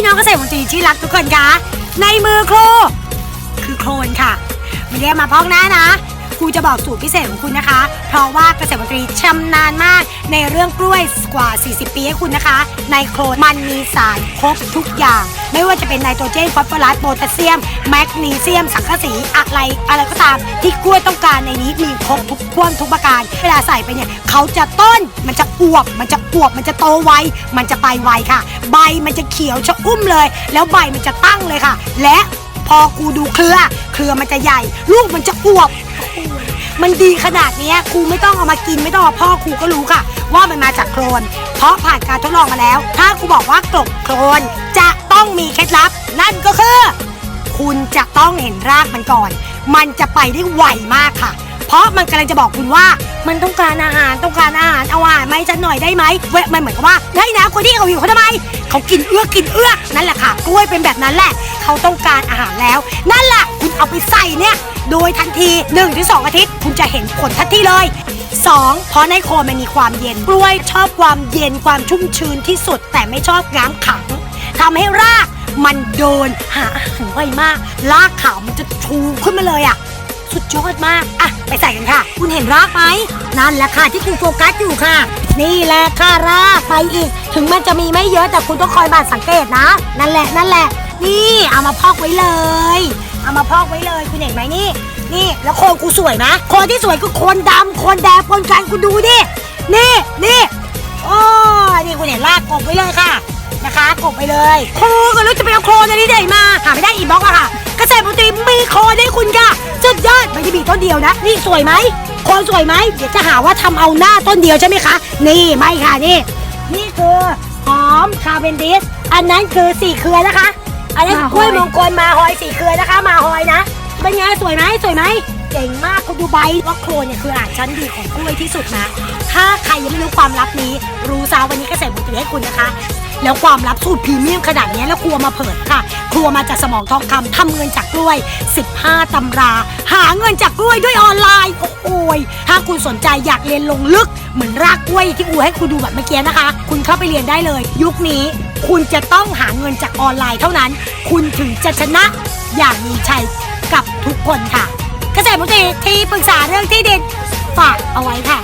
พี่น้องเกษตรมนตรีที่รักทุกคนคะในมือครูคือโคลนค่ะไม่ได้มาพอกหน้านะ ครูจะบอกสูตรพิเศษของคุณนะคะ เพราะว่าเกษตรมนตรีชำนาญมากในเรื่องกล้วยกว่า 40 ปีให้คุณนะคะ ในโคลนมันมีสารครบทุกอย่าง ไม่ว่าจะเป็นไนโตรเจนฟอสฟอรัสโพแทสเซียม แมกนีเซียม สังกะสีอะไรอะไรก็ตาม ที่กล้วยต้องการในนี้มีครบทุกท่วทุกประการ เวลาใส่ไปเนี่ยเขาจะต้นมันจะอวบมันจะอวบมันจะโตไวมันจะไปไวค่ะ ใบมันจะเขียวชะอุ้มเลย แล้วใบมันจะตั้งเลยค่ะ และพอกูดูเครือ เครือมันจะใหญ่ ลูกมันจะอวบ มันดีขนาดเนี้ยครูไม่ต้องเอามากินไม่ต้องเอาพ่อครูก็รู้ค่ะ ว่ามันมาจากโคลน เพราะผ่านการทดลองมาแล้ว ถ้าครูบอกว่ากลบโคลนจะต้องมีเคล็ดลับ นั่นก็คือ คุณจะต้องเห็นรากมันก่อน มันจะไปได้ไวมากค่ะ เพราะมันกำลังจะบอกคุณว่า มันต้องการอาหารต้องการอาหารเอาอาหารไหมาให้ฉันหน่อยได้ไหมเว้ยมันเหมือนกับว่าเฮ้นะคนที่เขาอยู่เขาทำไมเขากินเอื้อกินเอื้อกนั่นแหละค่ะกล้วยเป็นแบบนั้นแหละ เขาต้องการอาหารแล้ว นั่นแหละ เอาไปใส่เนี่ย โดยทันที 1-2ถึงอาทิตย์ คุณจะเห็นผลทันทีเลย 2. เพราะในโคนมันมีความเย็น กล้วยชอบความเย็นความชุ่มชื้นที่สุด แต่ไม่ชอบน้ำขังทำให้รากมันโดนหาอาหารไวมาก รากขาวมันจะชูขึ้นมาเลยอะ สุดยอดมาก อะ ไปใส่กันค่ะ คุณเห็นรากไหมนั่นแหละค่ะที่คุณโฟกัสอยู่ค่ะ นี่แหละค่ะรากไปอีก ถึงมันจะมีไม่เยอะแต่คุณต้องคอยบานสังเกตนะ นั่นแหละนั่นแหละ นี่เอามาพอกไว้เลย เอามาพอกไว้เลยคุณเห็นไหมนี่ นี่แล้วโคนกูสวยนะโคนที่สวยคือโคนดำโคนแดงปนกันคุณดูดินี่นี่โอ้นี่คุณเห็นรากกบไว้เลยค่ะนะคะกบไปเลยโคก็รู้จะไปเอาโคลนนี้ไหนมาหาไม่ได้อีบ็อกอะค่ะเกษตรมนตรีมีโคลนให้คุณค่ะสุดยอดไม่ได้มีต้นเดียวนะ นี่สวยไหมโคลนสวยไหมเดี๋ยวจะหาว่าทำเอาหน้าต้นเดียวใช่ไหมคะ นี่ไม่ค่ะนี่ นี่คือหอมคาเวนดิสอันนั้นคือสี่เครือนะคะ อันนั้นมาฮอยกล้วยมงคลมาฮอยสี่เครือนะคะ มาฮอยนะ เป็นไงสวยไหมสวยไหมเก่งมากคุณดูใบว่าโคลนเนี่ยคืออาหารชั้นดีของกล้วยที่สุดนะ ถ้าใครยังไม่รู้ความลับนี้ รู้ซะวันนี้เกษตรมนตรีให้คุณนะคะ แล้วความลับสูตรพรีเมียมขนาดนี้แล้วครัวมาเปิดค่ะ ครัวมาจากสมองทองคำทำเงินจากกล้วย 15 ตำรา หาเงินจากกล้วยด้วยออนไลน์ โอ้โหยถ้าคุณสนใจอยากเรียนลงลึกเหมือนรากกล้วยที่อูให้คุณดูแบบเมื่อกี้นะคะ คุณเข้าไปเรียนได้เลย ยุคนี้ คุณจะต้องหาเงินจากออนไลน์เท่านั้น คุณถึงจะชนะอย่างมีชัยกับทุกคนค่ะ เกษตรมนตรีที่ปรึกษาเรื่องที่ดินฝากเอาไว้ค่ะ